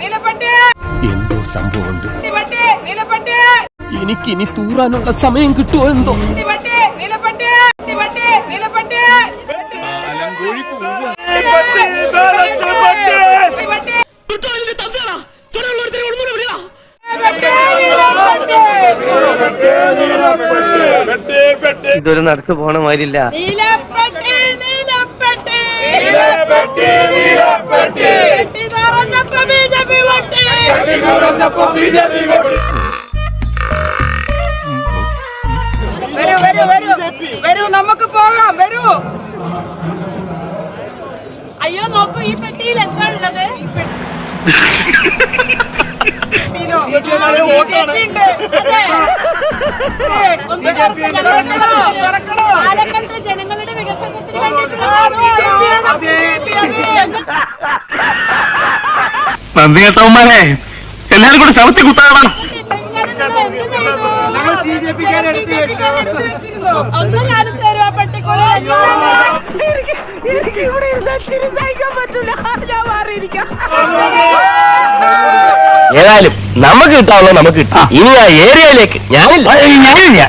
നീലപ്പെട്ടി എന്തോ സംഭവമുണ്ട്. എനിക്ക് ഇനി എനിക്കിനി തൂറാനുള്ള സമയം കിട്ടുമോ എന്തോ? പെട്ടി നീലപ്പെട്ടി പെട്ടി നീലപ്പെട്ടി ഇതൊരു നടക്ക് പോണ മാതിരില്ല. നീലപ്പെട്ടി നീലപ്പെട്ടി നീലപ്പെട്ടി നീലപ്പെട്ടി വരൂ വരൂ വരൂ. വരൂ നമുക്ക് പോകാം വരൂ. അയ്യോ നോക്കൂ ഈ പെട്ടിയിൽ എന്താ ഉള്ളത്? പാലക്കാട്ട് ജനങ്ങളുടെ വികസനത്തിന് അതെ. നന്ദി കേട്ടവന്മാരെ എല്ലാരും കൂടെ ശവത്തി കുത്താടാ ഒന്ന് കാണിച്ചു തരുവാ പെട്ടിക്കോളി എനിക്ക് ഇവിടെ ഇരുന്ന് തിരിച്ചയക്കാൻ പറ്റില്ല ഞാൻ മാറിയിരിക്കാം ഏതായാലും നമുക്ക് കിട്ടാവുന്ന നമുക്ക് കിട്ടാം. ഇനി ആ ഏരിയയിലേക്ക് ഞാനില്ല. ഞാനില്ല.